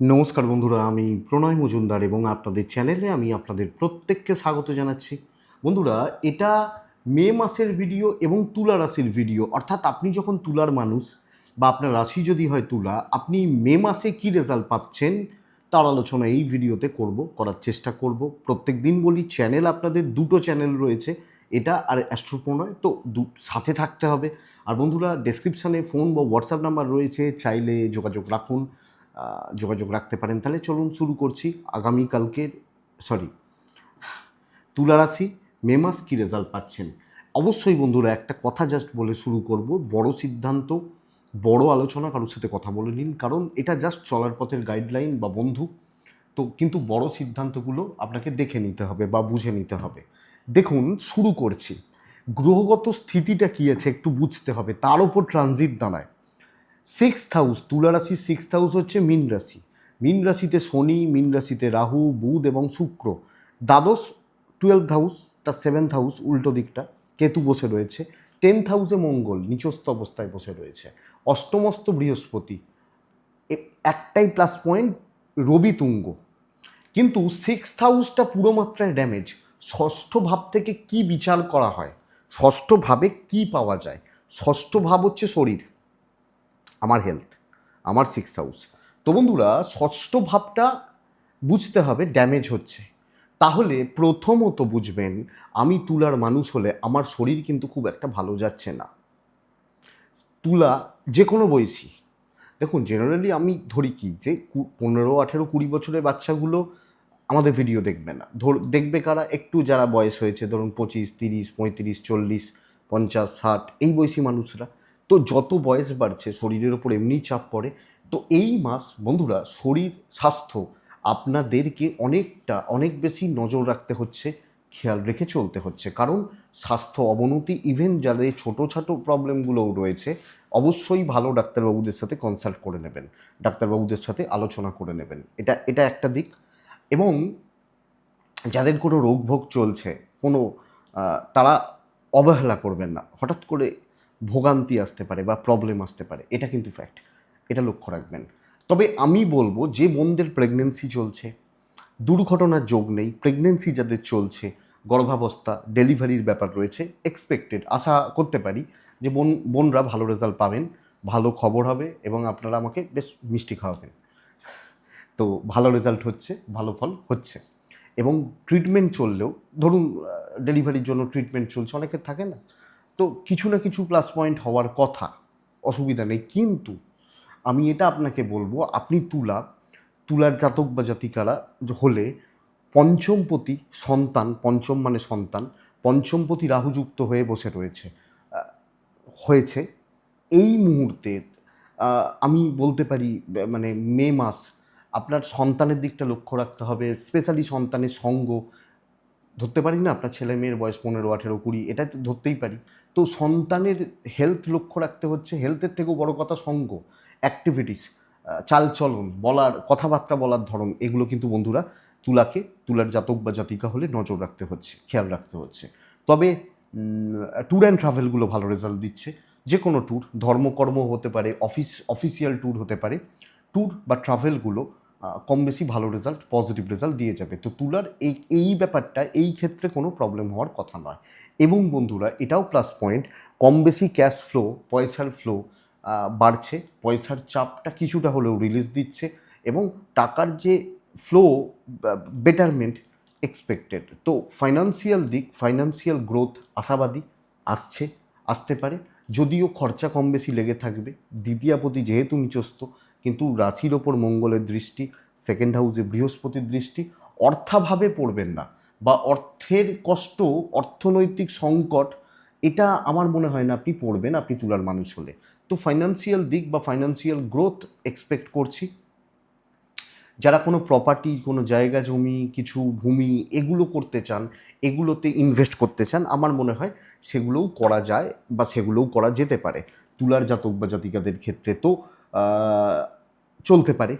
নমস্কার বন্ধুরা, আমি প্রণয় মজুমদার এবং আপনাদের চ্যানেলে আমি আপনাদের প্রত্যেককে স্বাগত জানাচ্ছি। বন্ধুরা, এটা মে মাসের ভিডিও এবং তুলা রাশির ভিডিও। অর্থাৎ আপনি যখন তুলার মানুষ বা আপনার রাশি যদি হয় তুলা, আপনি মে মাসে কি রেজাল্ট পাচ্ছেন তার আলোচনা এই ভিডিওতে করব, করার চেষ্টা করব। প্রত্যেক দিন বলি চ্যানেল আপনাদের দুটো চ্যানেল রয়েছে, এটা আর অ্যাস্ট্রোপ্রণয় তো সাথে থাকতে হবে। আর বন্ধুরা ডেসক্রিপশানে ফোন বা হোয়াটসঅ্যাপ নাম্বার রয়েছে, চাইলে যোগাযোগ রাখুন। যোগাযোগ রাখতে পারেন। তাহলে চলুন শুরু করছি আগামীকালকের সরি তুলা রাশি, মে মাস কী রেজাল্ট পাচ্ছেন? অবশ্যই বন্ধুরা একটা কথা জাস্ট বলে শুরু করব। বড় সিদ্ধান্ত, বড় আলোচনা, কারোর সাথে কথা বলে নিন। কারণ এটা জাস্ট চলার পথের গাইডলাইন বা বন্ধু। তো কিন্তু বড় সিদ্ধান্তগুলো আপনাকে দেখে নিতে হবে বা বুঝে নিতে হবে। দেখুন, শুরু করছি। গ্রহগত স্থিতিটা কী আছে একটু বুঝতে হবে। তার ওপর ট্রানজিট দাঁড়ায়। সিক্স হাউস তুলা রাশি সিক্স হাউস হচ্ছে মীন রাশি। মীন রাশিতে শনি, মীন রাশিতে রাহু, বুধ এবং শুক্র। দ্বাদশ টুয়েলভ হাউস তার সেভেন্থ হাউস উল্টো দিকটা, কেতু বসে রয়েছে। টেন্থ হাউসে মঙ্গল, নিচস্থ অবস্থায় বসে রয়েছে। অষ্টমস্ত বৃহস্পতি একটাই প্লাস পয়েন্ট রবি তুঙ্গ। কিন্তু সিক্স হাউসটা পুরো মাত্রায় ড্যামেজ ষষ্ঠ ভাব থেকে কি বিচার করা হয়? ষষ্ঠ ভাবে কি পাওয়া যায়? ষষ্ঠ ভাব হচ্ছে শরীর। আমার হেলথ আমার সিক্স হাউস তো বন্ধুরা, ষষ্ঠ ভাবটা বুঝতে হবে ড্যামেজ হচ্ছে। তাহলে প্রথমত বুঝবেন, আমি তুলার মানুষ হলে আমার শরীর কিন্তু খুব একটা ভালো যাচ্ছে না। তুলা যে কোনো বয়সী। দেখুন জেনারেলি আমি ধরি কি যে পনেরো, আঠেরো, কুড়ি বছরের বাচ্চাগুলো আমাদের ভিডিও দেখবে না। ধর, দেখবে কারা? একটু যারা বয়স হয়েছে, ধরুন পঁচিশ, তিরিশ, পঁয়ত্রিশ, চল্লিশ, পঞ্চাশ, ষাট, এই বয়সী মানুষরা। তো যত বয়স বাড়ছে, শরীরের ওপর এমনি চাপ পড়ে, তো এই মাস বন্ধুরা শরীর, স্বাস্থ্য আপনাদেরকে অনেকটা, অনেক বেশি নজর রাখতে হচ্ছে, খেয়াল রেখে চলতে হচ্ছে। কারণ স্বাস্থ্য অবনতি ইভেন যাদের ছোটো ছোটো প্রবলেমগুলোও রয়েছে, অবশ্যই ভালো ডাক্তারবাবুদের সাথে কনসাল্ট করে নেবেন। ডাক্তারবাবুদের সাথে আলোচনা করে নেবেন। এটা এটা একটা দিক। এবং যাদের কোনো রোগ ভোগ চলছে, কোনো তারা অবহেলা করবেন না। হঠাৎ করে ভোগান্তি আসতে পারে বা প্রবলেম আসতে পারে, এটা কিন্তু ফ্যাক্ট এটা লক্ষ্য রাখবেন। তবে আমি বলব যে বোনদের প্রেগনেন্সি চলছে, দুর্ঘটনার যোগ নেই প্রেগনেন্সি যাদের চলছে, গর্ভাবস্থা ডেলিভারির ব্যাপার রয়েছে এক্সপেক্টেড আশা করতে পারি যে বোন, বোনরা ভালো রেজাল্ট পাবেন, ভালো খবর হবে এবং আপনারা আমাকে বেশ মিষ্টি খাওয়াবেন। তো ভালো রেজাল্ট হচ্ছে, ভালো ফল হচ্ছে। এবং ট্রিটমেন্ট চললেও, ধরুন ডেলিভারির জন্য ট্রিটমেন্ট চলছে, অনেকের থাকে না তো কিছু না কিছু প্লাস পয়েন্ট হওয়ার কথা, অসুবিধা নেই। কিন্তু আমি এটা আপনাকে বলব, আপনি তুলা, তুলার জাতক বা জাতিকারা হলে পঞ্চমপতি সন্তান, পঞ্চম মানে সন্তান, পঞ্চমপতি রাহুযুক্ত হয়ে বসে রয়েছে হয়েছে। এই মুহূর্তে আমি বলতে পারি মানে মে মাস, আপনার সন্তানের দিকটা লক্ষ্য রাখতে হবে স্পেশালি সন্তানের সঙ্গ ধরতে পারি না, আপনার ছেলে মেয়ের বয়স পনেরো, আঠেরো, কুড়ি, এটা তো ধরতেই পারি। তো সন্তানের হেলথ লক্ষ্য রাখতে হচ্ছে হেলথের থেকেও বড় কথা সঙ্গ অ্যাক্টিভিটিস চালচলন, বলার, কথাবার্তা বলার ধরন, এগুলো কিন্তু বন্ধুরা তুলাকে, তুলার জাতক বা জাতিকা হলে নজর রাখতে হচ্ছে, খেয়াল রাখতে হচ্ছে। তবে ট্যুর অ্যান্ড ট্রাভেলগুলো ভালো রেজাল্ট দিচ্ছে যে কোনো ট্যুর ধর্মকর্ম হতে পারে অফিস অফিসিয়াল ট্যুর হতে পারে। ট্যুর বা ট্রাভেলগুলো কম বেশি ভালো রেজাল্ট পজিটিভ রেজাল্ট দিয়ে যাবে। তো তুলার এই এই ব্যাপারটা, এই ক্ষেত্রে কোনো প্রবলেম হওয়ার কথা নয়। এবং বন্ধুরা, এটাও প্লাস পয়েন্ট কম বেশি ক্যাশ ফ্লো পয়সার ফ্লো বাড়ছে। পয়সার চাপটা কিছুটা হলেও রিলিজ দিচ্ছে এবং টাকার যে ফ্লো বেটারমেন্ট এক্সপেক্টেড তো ফাইন্যান্সিয়াল দিক ফাইন্যান্সিয়াল গ্রোথ আশাবাদী, আসছে, আসতে পারে। যদিও খরচা কম বেশি লেগে থাকবে। দ্বিতীয়াপতি যেহেতু নিচস্ত কিন্তু রাশির ওপর মঙ্গলের দৃষ্টি সেকেন্ড হাউসে বৃহস্পতির দৃষ্টি, অর্থাভাবে পড়বেন না বা অর্থের কষ্ট, অর্থনৈতিক সংকট, এটা আমার মনে হয় না আপনি পড়বেন আপনি তুলার মানুষ হলে। তো ফাইন্যান্সিয়াল দিক বা ফাইন্যান্সিয়াল গ্রোথ এক্সপেক্ট করছি। যারা কোনো প্রপার্টি কোনো জায়গা, জমি, কিছু ভূমি, এগুলো করতে চান, এগুলোতে ইনভেস্ট করতে চান, আমার মনে হয় সেগুলোও করা যায় বা সেগুলোও করা যেতে পারে। তুলার জাতক বা জাতিকাদের ক্ষেত্রে তো চলতে পারে,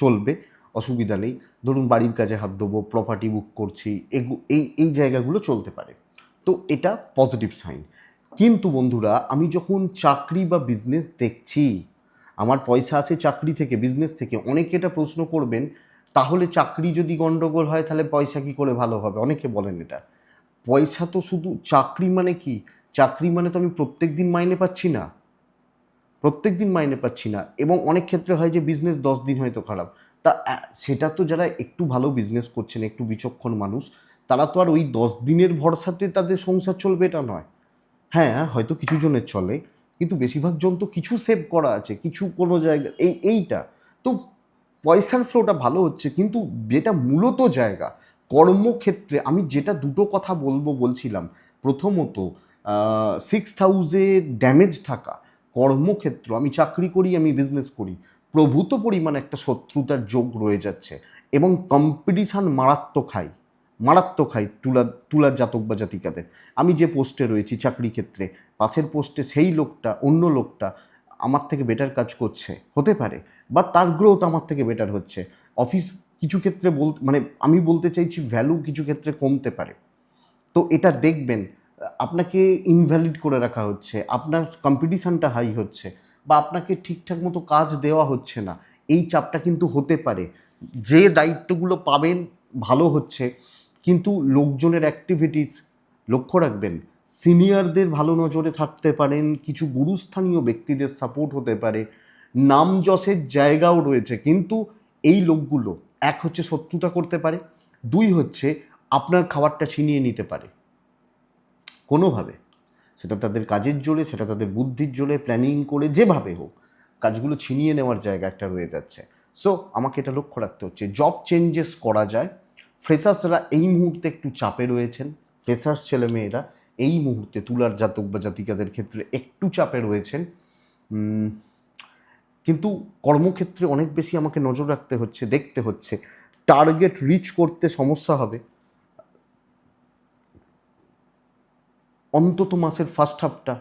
চলবে, অসুবিধা নেই। ধরুন বাড়ির কাজে হাত দেবো প্রপার্টি বুক করছি এই এই জায়গাগুলো চলতে পারে। তো এটা পজিটিভ সাইন কিন্তু বন্ধুরা, আমি যখন চাকরি বা বিজনেস দেখছি, আমার পয়সা আসে চাকরি থেকে বিজনেস থেকে, অনেকে এটা প্রশ্ন করবেন, তাহলে চাকরি যদি গন্ডগোল হয়, তাহলে পয়সা কি করে ভালো হবে? অনেকে বলেন এটা। পয়সা তো শুধু, চাকরি মানে কি? চাকরি মানে তো আমি প্রত্যেক দিন মাইনে পাচ্ছি না। প্রত্যেক দিন মাইনে পাচ্ছি না। এবং অনেক ক্ষেত্রে হয় যে বিজনেস দশ দিন হয়তো খারাপ। তা সেটা তো যারা একটু ভালো বিজনেস করছেন, একটু বিচক্ষণ মানুষ, তারা তো আর ওই দশ দিনের ভরসাতে তাদের সংসার চলবে এটা নয়। হ্যাঁ হয়তো কিছু জনের চলে, কিন্তু বেশিরভাগ জন তো কিছু সেভ করা আছে, কিছু কোনো জায়গা, এই, এইটা। তো পয়সার ফ্লোটা ভালো হচ্ছে, কিন্তু যেটা মূলত জায়গা, কর্মক্ষেত্রে আমি যেটা দুটো কথা বলব বলছিলাম। প্রথমত সিক্স হাউসে ড্যামেজ থাকা। কর্মক্ষেত্র, আমি চাকরি করি, আমি বিজনেস করি, প্রভূত পরিমাণে একটা শত্রুতার যোগ রয়ে যাচ্ছে এবং কম্পিটিশান মারাত্মক হাই মারাত্মক হাই তুলা তুলার জাতক বা জাতিকাদের। আমি যে পোস্টে রয়েছি চাকরি ক্ষেত্রে, পাশের পোস্টে সেই লোকটা, অন্য লোকটা আমার থেকে বেটার কাজ করছে, হতে পারে, বা তার গ্রোথ আমার থেকে বেটার হচ্ছে। অফিস কিছু ক্ষেত্রে বল মানে আমি বলতে চাইছি ভ্যালু কিছু ক্ষেত্রে কমতে পারে। তো এটা দেখবেন আপনাকে ইনভ্যালিড করে রাখা হচ্ছে, আপনার কম্পিটিশানটা হাই হচ্ছে বা আপনাকে ঠিকঠাক মতো কাজ দেওয়া হচ্ছে না, এই চাপটা কিন্তু হতে পারে। যে দায়িত্বগুলো পাবেন ভালো হচ্ছে, কিন্তু লোকজনের অ্যাক্টিভিটিস লক্ষ্য রাখবেন সিনিয়রদের ভালো নজরে থাকতে পারেন, কিছু গুরুস্থানীয় ব্যক্তিদের সাপোর্ট হতে পারে নাম যশের জায়গাও রয়েছে, কিন্তু এই লোকগুলো, এক হচ্ছে শত্রুতা করতে পারে, দুই হচ্ছে আপনার খাবারটা ছিনিয়ে নিতে পারে। কোনোভাবে। সেটা তাদের কাজের জোরে, সেটা তাদের বুদ্ধির জোরে প্ল্যানিং করে যেভাবে হোক, কাজগুলো ছিনিয়ে নেওয়ার জায়গা একটা রয়ে যাচ্ছে। সো আমাকে এটা লক্ষ্য রাখতে হচ্ছে জব চেঞ্জেস করা যায়। ফ্রেশার্সরা এই মুহূর্তে একটু চাপে রয়েছেন। ফ্রেশার্স ছেলেমেয়েরা এই মুহূর্তে তুলার জাতক বা জাতিকাদের ক্ষেত্রে একটু চাপে রয়েছেন। কিন্তু কর্মক্ষেত্রে অনেক বেশি আমাকে নজর রাখতে হচ্ছে, দেখতে হচ্ছে। টার্গেট রিচ করতে সমস্যা হবে। অন্তত মাসের ফার্স্ট হাফটা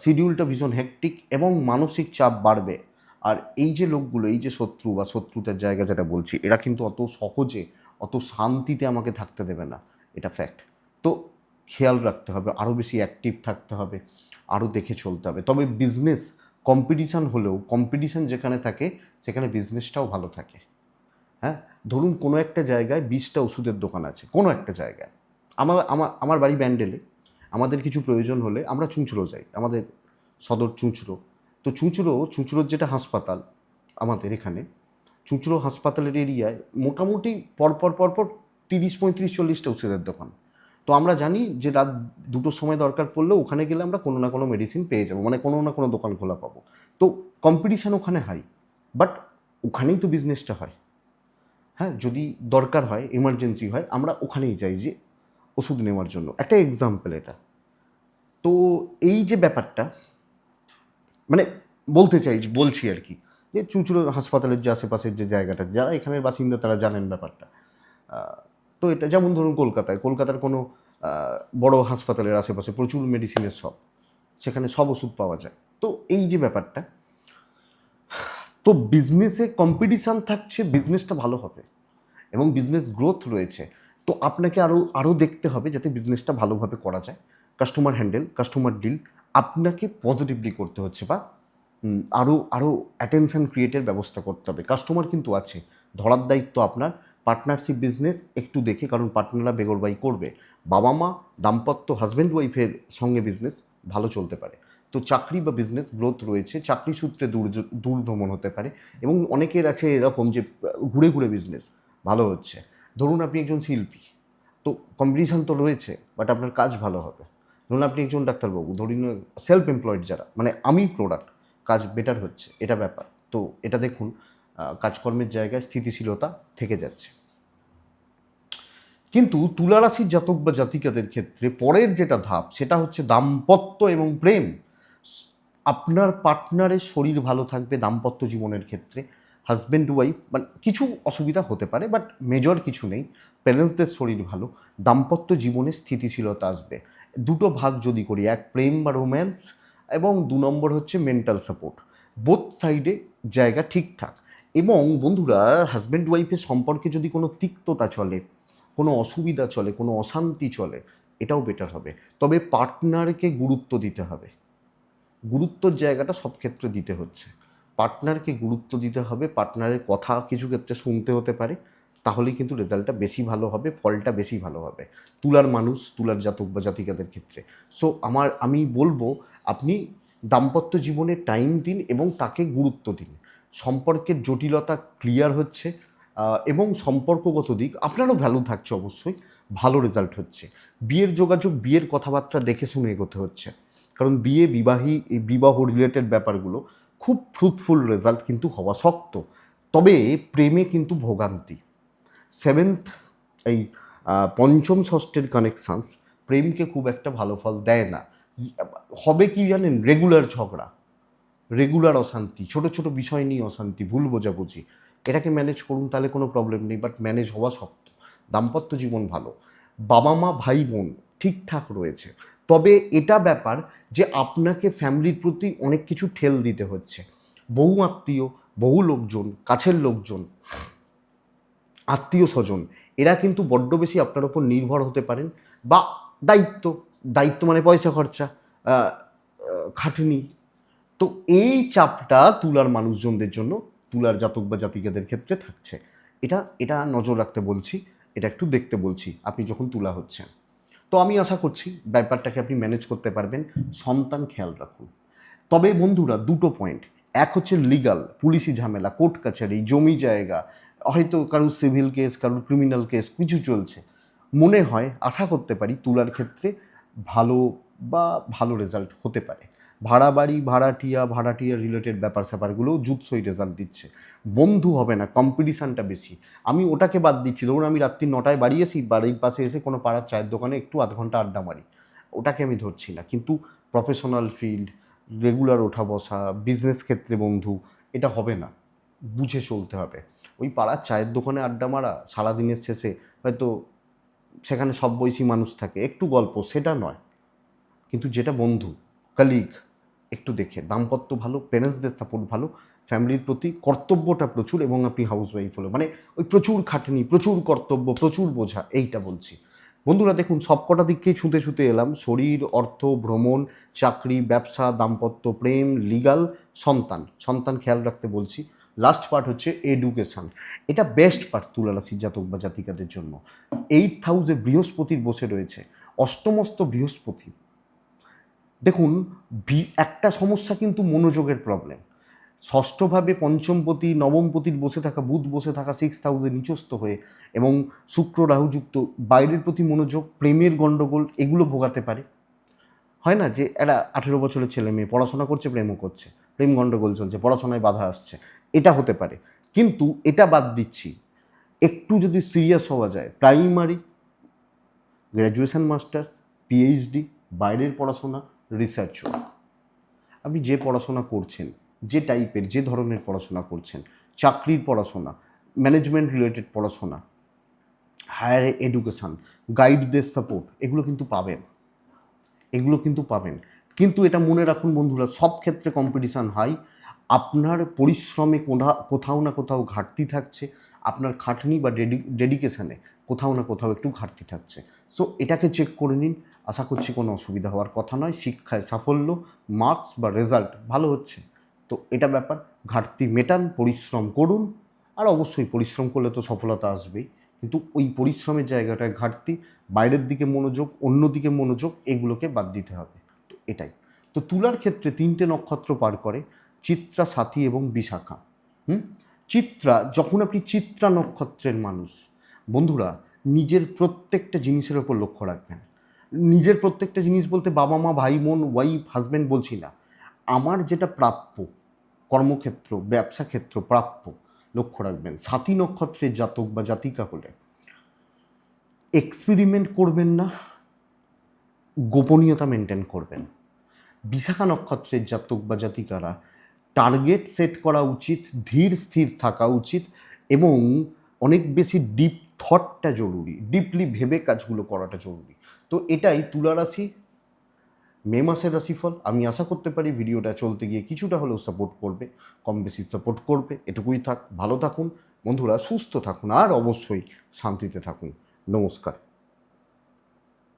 শিডিউলটা ভীষণ হেকটিক এবং মানসিক চাপ বাড়বে। আর এই যে লোকগুলো, এই যে শত্রু বা শত্রুতার জায়গা যেটা বলছি, এরা কিন্তু অত সহজে, অত শান্তিতে আমাকে থাকতে দেবে না। এটা ফ্যাক্ট তো খেয়াল রাখতে হবে আরও বেশি অ্যাক্টিভ থাকতে হবে আরও দেখে চলতে হবে। তবে বিজনেস কম্পিটিশান হলেও কম্পিটিশান যেখানে থাকে, সেখানে বিজনেসটাও ভালো থাকে। হ্যাঁ? ধরুন কোনো একটা জায়গায় বিশটা ওষুধের দোকান আছে, কোনো একটা জায়গায়। আমার আমার আমার বাড়ি ব্যান্ডেলে। আমাদের কিছু প্রয়োজন হলে আমরা চুঁচুড়ো যাই, আমাদের সদর চুঁচুড়ো। তো চুঁচুড়ো, চুঁচুড়োর যেটা হাসপাতাল আমাদের এখানে, চুঁচুড়ো হাসপাতালের এরিয়ায় মোটামুটি পরপর পরপর তিরিশ, পঁয়ত্রিশ, চল্লিশটা ওষুধের দোকান। তো আমরা জানি যে রাত দুটোর সময় দরকার পড়লে ওখানে গেলে আমরা কোনো না কোনো মেডিসিন পেয়ে যাব মানে কোনো না কোনো দোকান খোলা পাবো। তো কম্পিটিশান ওখানে হাই বাট ওখানেই তো বিজনেসটা হয়। হ্যাঁ যদি দরকার হয় এমার্জেন্সি হয়, আমরা ওখানেই যাই যে ওষুধ নেওয়ার জন্য। একটা এক্সাম্পল এটা। তো এই যে ব্যাপারটা মানে বলতে চাই, বলছি আর কি, যে চুঁচুড়ো হাসপাতালের যে আশেপাশের যে জায়গাটা, যারা এখানের বাসিন্দা তারা জানেন ব্যাপারটা। তো এটা যেমন ধরুন কলকাতায়, কলকাতার কোনো বড় হাসপাতালের আশেপাশে প্রচুর মেডিসিনের সব সেখানে সব ওষুধ পাওয়া যায়। তো এই যে ব্যাপারটা, তো বিজনেসে কম্পিটিশান থাকছে বিজনেসটা ভালো হবে। এবং বিজনেস গ্রোথ রয়েছে। তো আপনাকে আরও আরও দেখতে হবে যাতে বিজনেসটা ভালোভাবে করা যায়। কাস্টমার হ্যান্ডেল কাস্টমার ডিল আপনাকে পজিটিভলি করতে হচ্ছে বা আরও আরও অ্যাটেনশন ক্রিয়েটের ব্যবস্থা করতে হবে। কাস্টমার কিন্তু আছে, ধরার দায়িত্ব আপনার। পার্টনারশিপ বিজনেস একটু দেখে, কারণ পার্টনাররা বেগরবাই করবে। বাবা মা দাম্পত্য হাজব্যান্ড ওয়াইফের সঙ্গে বিজনেস ভালো চলতে পারে। তো চাকরি বা বিজনেস গ্রোথ রয়েছে, চাকরি সূত্রে দূর দূরভ্রমণ হতে পারে। এবং অনেকের আছে এরকম যে, ঘুরে ঘুরে বিজনেস ভালো হচ্ছে। ধরুন আপনি একজন শিল্পী, তো কম্পিটিশান তো রয়েছে বাট আপনার কাজ ভালো হবে। ধরুন আপনি একজন ডাক্তারবাবু ধরুন সেলফ এমপ্লয়েড যারা মানে আমি প্রোডাক্ট কাজ বেটার হচ্ছে, এটা ব্যাপার। তো এটা দেখুন কাজকর্মের জায়গায় স্থিতিশীলতা থেকে যাচ্ছে। কিন্তু তুলারাশির জাতক বা জাতিকাদের ক্ষেত্রে পরের যেটা ধাপ, সেটা হচ্ছে দাম্পত্য এবং প্রেম। আপনার পার্টনারের শরীর ভালো থাকবে দাম্পত্য জীবনের ক্ষেত্রে হাজব্যান্ড ওয়াইফ মানে কিছু অসুবিধা হতে পারে বাট মেজর কিছু নেই। প্যারেন্টসদের শরীর ভালো, দাম্পত্য জীবনে স্থিতিশীলতা আসবে। দুটো ভাগ যদি করি, এক প্রেম বা রোম্যান্স এবং দু নম্বর হচ্ছে মেন্টাল সাপোর্ট বোথ সাইডে জায়গা ঠিকঠাক। এবং বন্ধুরা হাজব্যান্ড ওয়াইফের সম্পর্কে যদি কোনো তিক্ততা চলে, কোনো অসুবিধা চলে, কোনো অশান্তি চলে, এটাও বেটার হবে। তবে পার্টনারকে গুরুত্ব দিতে হবে। গুরুত্বর জায়গাটা সব ক্ষেত্রে দিতে হচ্ছে। পার্টনারকে গুরুত্ব দিতে হবে, পার্টনারের কথা কিছু ক্ষেত্রে শুনতে হতে পারে, তাহলেই কিন্তু রেজাল্টটা বেশি ভালো হবে, ফলটা বেশি ভালো হবে। তুলার মানুষ, তুলার জাতক বা জাতিকাদের ক্ষেত্রে। সো আমার, আমি বলব, আপনি দাম্পত্য জীবনে টাইম দিন এবং তাকে গুরুত্ব দিন। সম্পর্কের জটিলতা ক্লিয়ার হচ্ছে এবং সম্পর্কগত দিক আপনারও ভ্যালু থাকছে অবশ্যই, ভালো রেজাল্ট হচ্ছে। বিয়ের যোগাযোগ, বিয়ের কথাবার্তা দেখে শুনে এগোতে হচ্ছে। কারণ বিয়ে বিবাহী, বিবাহ রিলেটেড ব্যাপারগুলো খুব ফ্রুটফুল রেজাল্ট কিন্তু হওয়া শক্ত তবে প্রেমে কিন্তু ভোগান্তি। সেভেন্থ এই পঞ্চম ষষ্ঠের কানেকশানস প্রেমকে খুব একটা ভালো ফল দেয় না। হবে কি জানেন? রেগুলার ঝগড়া রেগুলার অশান্তি, ছোট ছোট বিষয় নিয়ে অশান্তি, ভুল বোঝাবুঝি, এটাকে ম্যানেজ করুন তাহলে কোনো প্রবলেম নেই বাট ম্যানেজ হওয়া শক্ত দাম্পত্য জীবন ভালো। বাবা মা ভাই বোন ঠিকঠাক রয়েছে। তবে এটা ব্যাপার যে আপনাকে ফ্যামিলির প্রতি অনেক কিছু ঠেল দিতে হচ্ছে। বহু আত্মীয়, বহু লোকজন, কাছের লোকজন আত্মীয় স্বজন এরা কিন্তু বড্ড বেশি আপনার ওপর নির্ভর হতে পারেন বা দায়িত্ব দায়িত্ব মানে পয়সা খরচা খাটনি। তো এই চাপটা তুলার মানুষজনদের জন্য, তুলার জাতক বা জাতিকাদের ক্ষেত্রে থাকছে। এটা এটা নজর রাখতে বলছি, এটা একটু দেখতে বলছি, আপনি যখন তুলা হচ্ছেন। তো আমি আশা করছি ব্যাপারটাকে আপনি ম্যানেজ করতে পারবেন। সন্তান খেয়াল রাখুন। তবে বন্ধুরা, দুটো পয়েন্ট এক হচ্ছে লিগাল পুলিশি ঝামেলা কোর্ট কাছারি, জমি জায়গা, হয়তো কারোর সিভিল কেস কারোর ক্রিমিনাল কেস কিছু চলছে। মনে হয় আশা করতে পারি তুলার ক্ষেত্রে ভালো বা ভালো রেজাল্ট হতে পারে। ভাড়া বাড়ি ভাড়াটিয়া ভাড়াটিয়া রিলেটেড ব্যাপার স্যাপারগুলোও জুৎসই রেজাল্ট দিচ্ছে। বন্ধু হবে না কম্পিটিশানটা বেশি। আমি ওটাকে বাদ দিচ্ছি। ধরুন আমি রাত্রি নটায় বাড়ি আসি বাড়ির পাশে এসে কোনো পাড়ার চায়ের দোকানে একটু আধ ঘণ্টা আড্ডা মারি। ওটাকে আমি ধরছি না। কিন্তু প্রফেশনাল ফিল্ড রেগুলার ওঠা বসা বিজনেস ক্ষেত্রে বন্ধু, এটা হবে না। বুঝে চলতে হবে। ওই পাড়ার চায়ের দোকানে আড্ডা মারা, সারাদিনের শেষে হয়তো সেখানে সব বয়সী মানুষ থাকে, একটু গল্প, সেটা নয়। কিন্তু যেটা বন্ধু কালিগ একটু দেখে। দাম্পত্য ভালো প্যারেন্টসদের সাপোর্ট ভালো ফ্যামিলির প্রতি কর্তব্যটা প্রচুর এবং আপনি হাউস ওয়াইফ হলো মানে ওই প্রচুর খাটনি, প্রচুর কর্তব্য, প্রচুর বোঝা, এইটা বলছি। বন্ধুরা, দেখুন, সবকটা দিককেই ছুঁতে ছুঁতে এলাম। শরীর, অর্থ, ভ্রমণ, চাকরি, ব্যবসা, দাম্পত্য, প্রেম লিগাল সন্তান। সন্তান খেয়াল রাখতে বলছি। লাস্ট পার্ট হচ্ছে এডুকেশান এটা বেস্ট পার্ট তুলা রাশির জাতক বা জাতিকাদের জন্য। এইট হাউসে বৃহস্পতির বসে রয়েছে। অষ্টমস্ত বৃহস্পতি। দেখুন, বি- একটা সমস্যা কিন্তু মনোযোগের প্রবলেম ষষ্ঠভাবে পঞ্চমপতি, নবমপতির বসে থাকা, বুধ বসে থাকা সিক্স হাউসে নিচস্থ হয়ে এবং শুক্র রাহুযুক্ত, বাইরের প্রতি মনোযোগ, প্রেমের গণ্ডগোল এগুলো ভোগাতে পারে। হয় না যে একটা আঠেরো বছরের ছেলে মেয়ে, পড়াশোনা করছে, প্রেমও করছে, প্রেম গণ্ডগোল চলছে, পড়াশোনায় বাধা আসছে, এটা হতে পারে। কিন্তু এটা বাদ দিচ্ছি, একটু যদি সিরিয়াস হওয়া যায় প্রাইমারি গ্র্যাজুয়েশন মাস্টার্স পিএইচডি বাইরের পড়াশোনা রিসার্চ হোক। আপনি যে পড়াশোনা করছেন, যে টাইপের যে ধরনের পড়াশোনা করছেন, চাকরির পড়াশোনা ম্যানেজমেন্ট রিলেটেড পড়াশোনা হায়ার এডুকেশান গাইডদের সাপোর্ট এগুলো কিন্তু পাবেন। এগুলো কিন্তু পাবেন। কিন্তু এটা মনে রাখুন বন্ধুরা, সব ক্ষেত্রে কম্পিটিশান হাই আপনার পরিশ্রমে কোথা- কোথাও না কোথাও ঘাটতি থাকছে। আপনার খাটনি বা ডেডি, ডেডিকেশানে কোথাও না কোথাও একটু ঘাটতি থাকছে। সো এটাকে চেক করে নিন। আশা করছি কোনো অসুবিধা হওয়ার কথা নয়। শিক্ষায় সাফল্য মার্কস বা রেজাল্ট ভালো হচ্ছে। তো এটা ব্যাপার। ঘাটতি মেটান, পরিশ্রম করুন। আর অবশ্যই পরিশ্রম করলে তো সফলতা আসবেই। কিন্তু ওই পরিশ্রমের জায়গাটায় ঘাটতি, বাইরের দিকে মনোযোগ, অন্যদিকে মনোযোগ, এগুলোকে বাদ দিতে হবে। তো এটাই। তো তুলার ক্ষেত্রে তিনটে নক্ষত্র পার করে, চিত্রা, সাথী এবং বিশাখা। হুম? চিত্রা, যখন আপনি চিত্রা নক্ষত্রের মানুষ, বন্ধুরা, নিজের প্রত্যেকটা জিনিসের ওপর লক্ষ্য রাখবেন। নিজের প্রত্যেকটা জিনিস বলতে বাবা মা, ভাই বোন ওয়াইফ হাজব্যান্ড বলছি না। আমার যেটা প্রাপ্য, কর্মক্ষেত্র, ব্যবসা ক্ষেত্র প্রাপ্য, লক্ষ্য রাখবেন। সাথী নক্ষত্রের জাতক বা জাতিকা হলে এক্সপেরিমেন্ট করবেন না, গোপনীয়তা মেনটেন করবেন। বিশাখা নক্ষত্রের জাতক বা জাতিকারা টার্গেট সেট করা উচিত, ধীর স্থির থাকা উচিত এবং অনেক বেশি ডিপ থটটা জরুরি, ডিপলি ভেবে কাজগুলো করাটা জরুরি। তো এটাই তুলা রাশি, মে মাসের রাশিফল। আমি আশা করতে পারি ভিডিওটা চলতে গিয়ে কিছুটা হলেও সাপোর্ট করবে, কম বেশি সাপোর্ট করবে। এটুকুই থাক, ভালো থাকুন। বন্ধুরা, সুস্থ থাকুন আর অবশ্যই শান্তিতে থাকুন। নমস্কার।